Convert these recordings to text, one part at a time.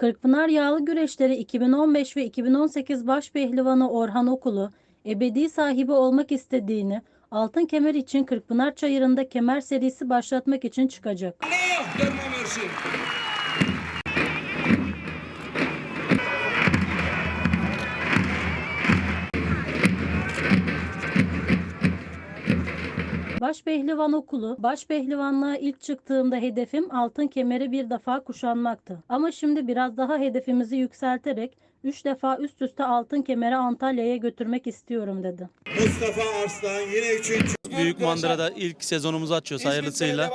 Kırkpınar Yağlı Güreşleri 2015 ve 2018 baş pehlivanı Orhan Okulu, ebedi sahibi olmak istediğini, altın kemer için Kırkpınar Çayırı'nda kemer serisi başlatmak için çıkacak. Allah derman versin. Baş Pehlivan Okulu, baş pehlivanlığa ilk çıktığımda hedefim altın kemeri bir defa kuşanmaktı. Ama şimdi biraz daha hedefimizi yükselterek 3 defa üst üste altın kemeri Antalya'ya götürmek istiyorum dedi. Mustafa Arslan yine üçüncü. Büyük Mandıra'da ilk sezonumuzu açıyoruz hayırlısıyla.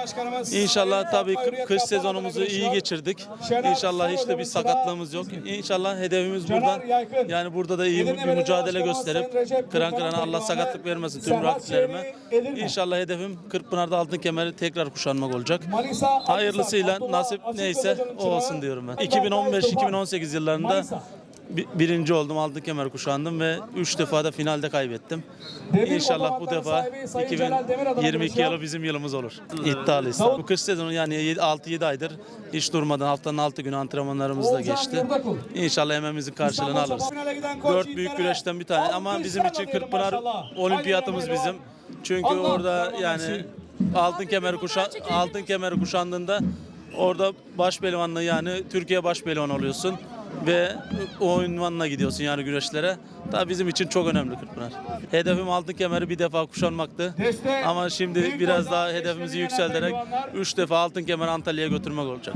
İnşallah tabii kış sezonumuzu iyi geçirdik. İnşallah hiç de bir sakatlığımız yok. İnşallah hedefimiz buradan. Yani burada da iyi bir mücadele gösterip kıran kırana Allah sakatlık ve vermesin tüm rakiplerime. İnşallah hedefim Kırkpınar'da altın kemeri tekrar kuşanmak olacak. Hayırlısıyla nasip neyse o olsun diyorum ben. Berkay 2015-2018 yıllarında birinci oldum, altın kemer kuşandım ve 3 defa da finalde kaybettim. Demir İnşallah bu defa sahibi Sayın Celal Demir adına 2022 konuşuyor. yılı bizim yılımız olur. İddialıyız. Bu kış sezonu yani 6-7 aydır hiç durmadan haftanın 6 günü antrenmanlarımız da Oğuzhan geçti. İnşallah emeğimizin karşılığını alırız. Çapı Finale giden koç Dört büyük Yiğitlere güreşten bir tane ama bizim için Kırkpınar olimpiyatımız bizim. Çünkü orada yani altın kemeri kuşan altın kemeri kuşandığında orada baş pehlivanlığı yani Türkiye baş pehlivan oluyorsun ve o ünvanla gidiyorsun yani güreşlere. Tabii bizim için çok önemli Kırkpınar. Hedefim altın kemeri bir defa kuşanmaktı. Ama şimdi biraz daha hedefimizi yükselterek pehlivanlar. 3 defa altın kemer Antalya'ya götürmek olacak.